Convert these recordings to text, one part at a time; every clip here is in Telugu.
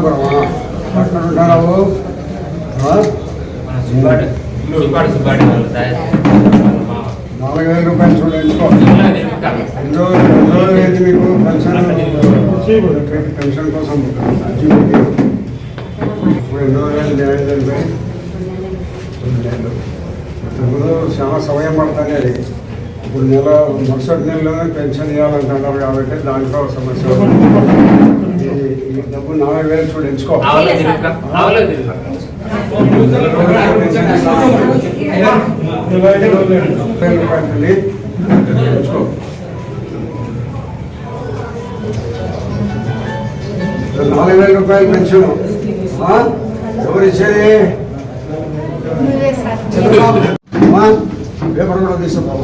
వాళ్ళ తాయ మామ నాలుగు వేల రూపాయలు చూడండికో ఎన్ని రోజులు అయింది మీకు పెన్షన్. పెన్షన్ కోసం ఇప్పుడు ఎన్ని రోజులు అయింది ఏమైంది అంటే రెండు నెలలు ఇంతకుముందు చాలా సమయం పడుతుంది అది. ఇప్పుడు నెల మరుసటి నెలలోనే పెన్షన్ ఇవ్వాలంటున్నారు కాబట్టి దాంట్లో సమస్య డబ్బు నాలుగు వేలు చూడు ఎంచుకో. నాలుగు వేల రూపాయలు పెన్షన్ ఆ? ఎవరు ఇచ్చేది చంద్రబాబు. పేపర్ కూడా తీసుకో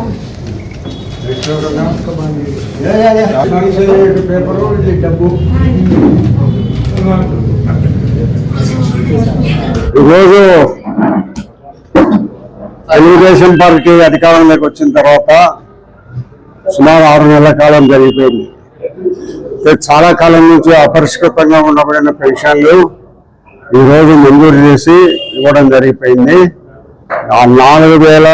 పేపరు ఇది డబ్బు ఈరోజు తెలుగుదేశం పార్టీ అధికారంలోకి వచ్చిన తర్వాత సుమారు ఆరు నెలల కాలం జరిగిపోయింది. చాలా కాలం నుంచి అపరిష్కృతంగా ఉండబడిన పెన్షన్లు ఈరోజు మంజూరు చేసి ఇవ్వడం జరిగిపోయింది. నాలుగు వేల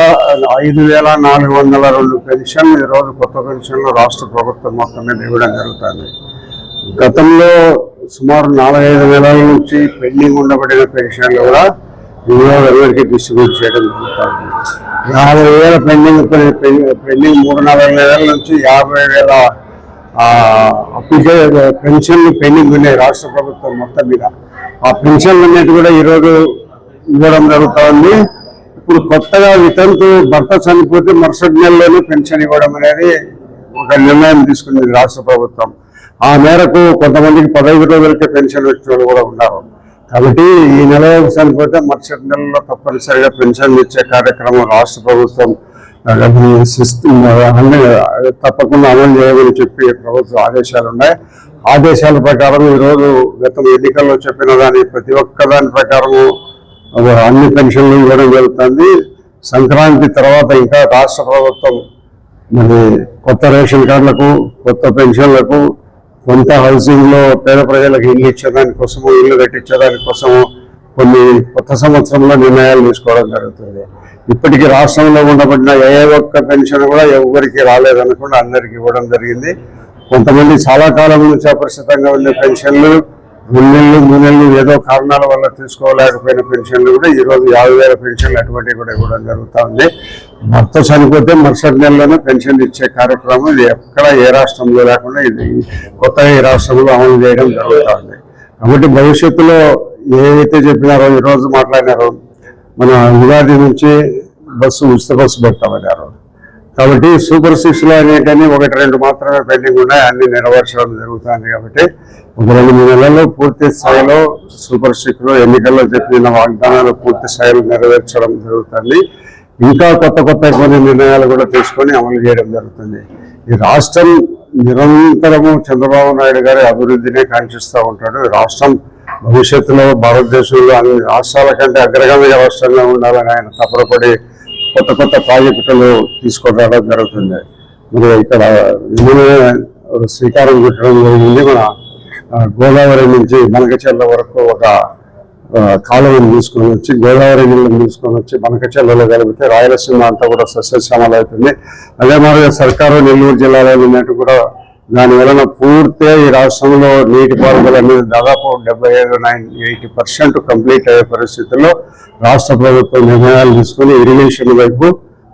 ఐదు వేల నాలుగు వందల రెండు పెన్షన్లు ఈరోజు కొత్త పెన్షన్లు రాష్ట్ర ప్రభుత్వం మొత్తం మీద ఇవ్వడం జరుగుతుంది. గతంలో సుమారు నాలుగైదు నెలల నుంచి పెండింగ్ ఉండబడిన పెన్షన్లు కూడా ఈరోజు అందరికీ డిస్ట్రిబ్యూట్ చేయడం జరుగుతుంది. యాభై వేల పెండింగ్ పెండింగ్ మూడు నాలుగు నెలల నుంచి యాభై వేల అప్లికే పెన్షన్లు పెండింగ్ ఉన్నాయి రాష్ట్ర ప్రభుత్వం మొత్తం మీద. ఆ పెన్షన్లు అన్నిటి కూడా ఈరోజు ఇవ్వడం జరుగుతుంది. ఇప్పుడు కొత్తగా వితంతు భర్త చనిపోతే మరుసటి నెలలోనే పెన్షన్ ఇవ్వడం అనేది ఒక నిర్ణయం తీసుకుంది రాష్ట్ర ప్రభుత్వం. ఆ మేరకు కొంతమందికి పదహైదు రోజులకే పెన్షన్ వచ్చేవాళ్ళు కూడా ఉన్నారు. కాబట్టి ఈ నెల చనిపోతే మరుసటి నెలలో తప్పనిసరిగా పెన్షన్ ఇచ్చే కార్యక్రమం రాష్ట్ర ప్రభుత్వం అన్ని తప్పకుండా అమలు చేయమని చెప్పి ప్రభుత్వ ఆదేశాలు ఉన్నాయి. ఆదేశాల ప్రకారం ఈరోజు గతం ఎన్నికల్లో చెప్పిన దాని ప్రతి ఒక్క దాని ప్రకారము అన్ని పెన్షన్లు ఇవ్వడం జరుగుతుంది. సంక్రాంతి తర్వాత ఇంకా రాష్ట్ర ప్రభుత్వం మరి కొత్త రేషన్ కార్డులకు కొత్త పెన్షన్లకు కొంత హౌసింగ్లో పేద ప్రజలకు ఇల్లు ఇచ్చేదానికోసము ఇల్లు కట్టించేదానికోసము కొన్ని కొత్త సంవత్సరంలో నిర్ణయాలు తీసుకోవడం జరుగుతుంది. ఇప్పటికీ రాష్ట్రంలో ఉండబడిన ఏ ఒక్క పెన్షన్ కూడా ఎవరికి రాలేదనకుండా అందరికి ఇవ్వడం జరిగింది. కొంతమంది చాలా కాలం నుంచి అపరిచితంగా ఉండే పెన్షన్లు మున్నెళ్ళు నెలలు ఏదో కారణాల వల్ల తీసుకోలేకపోయిన పెన్షన్లు కూడా ఈ రోజు యాభై వేల పెన్షన్లు అటువంటివి కూడా ఇవ్వడం జరుగుతూ ఉంది. భర్త చనిపోతే మరుసటి నెలలోనే పెన్షన్ ఇచ్చే కార్యక్రమం ఇది ఎక్కడ ఏ రాష్ట్రంలో లేకుండా ఇది కొత్తగా ఈ రాష్ట్రంలో అమలు చేయడం జరుగుతూ ఉంది. కాబట్టి భవిష్యత్తులో ఏవైతే చెప్పినారో ఈ రోజు మాట్లాడినారో మన ఉగాది నుంచి బస్సు ఉచిత బస్సు పెడతామన్నారు కాబట్టి సూపర్ సిక్స్లో లో ఒకటి రెండు మాత్రమే పెండింగ్ ఉన్నాయి. అన్ని నెరవేర్చడం జరుగుతుంది కాబట్టి ఒక రెండు మూడు నెలల్లో పూర్తి స్థాయిలో సూపర్ సిక్స్లో ఎన్నికల్లో చెప్పిన వాగ్దానాలు పూర్తి స్థాయిలో నెరవేర్చడం జరుగుతుంది. ఇంకా కొత్త కొత్త కొన్ని నిర్ణయాలు కూడా తీసుకొని అమలు చేయడం జరుగుతుంది. ఈ రాష్ట్రం నిరంతరము చంద్రబాబు నాయుడు గారి అభివృద్ధినే కాంక్షిస్తూ ఉంటాడు. రాష్ట్రం భవిష్యత్తులో భారతదేశంలో అన్ని రాష్ట్రాల కంటే అగ్రగామి రాష్ట్రంగా ఉండాలని ఆయన తపనపడి కొత్త కొత్త ప్రాజెక్టులు తీసుకురావడం జరుగుతుంది. మరి ఇక్కడ శ్రీకారం చుట్టడం జరిగింది. మన గోదావరి నుంచి మనకచెల్ల వరకు ఒక కాలువను తీసుకొని వచ్చి గోదావరి నీళ్ళని తీసుకొని వచ్చి మనకచెల్లలో కలిపితే రాయలసీమ అంతా కూడా సస్యశ్యామలు అవుతుంది అదే మాదిరిగా సర్కారు నెల్లూరు జిల్లాలో ఉన్నట్టు కూడా దాని వలన పూర్తిగా ఈ రాష్ట్రంలో నీటిపారుదల అనేది దాదాపు డెబ్బై ఐదు నైన్ ఎయిటీ పర్సెంట్ కంప్లీట్ అయ్యే పరిస్థితుల్లో రాష్ట్ర ప్రభుత్వం నిర్ణయాలు తీసుకొని ఇరిగేషన్ వైపు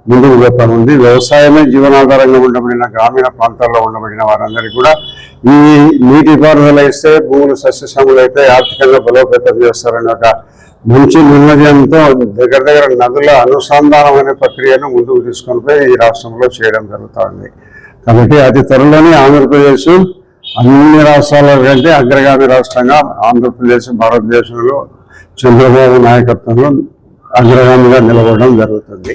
ముందుకు పోతా ఉంది. వ్యవసాయమే జీవనాధారంగా ఉండబడిన గ్రామీణ ప్రాంతాల్లో ఉండబడిన వారందరికీ కూడా ఈ నీటిపారుదల ఇస్తే భూములు సస్యశ్యాములు అయితే ఆర్థికంగా బలోపేతం చేస్తారని ఒక మంచి నిర్ణయంతో దగ్గర దగ్గర నదుల అనుసంధానం అనే ప్రక్రియను ముందుకు తీసుకొని పోయి ఈ రాష్ట్రంలో చేయడం జరుగుతుంది కాబట్టి అతి త్వరలోనే ఆంధ్రప్రదేశ్ అన్ని రాష్ట్రాల కంటే అగ్రగామి రాష్ట్రంగా ఆంధ్రప్రదేశ్ భారతదేశంలో చంద్రబాబు నాయకత్వంలో అగ్రగామిగా నిలబడడం జరుగుతుంది.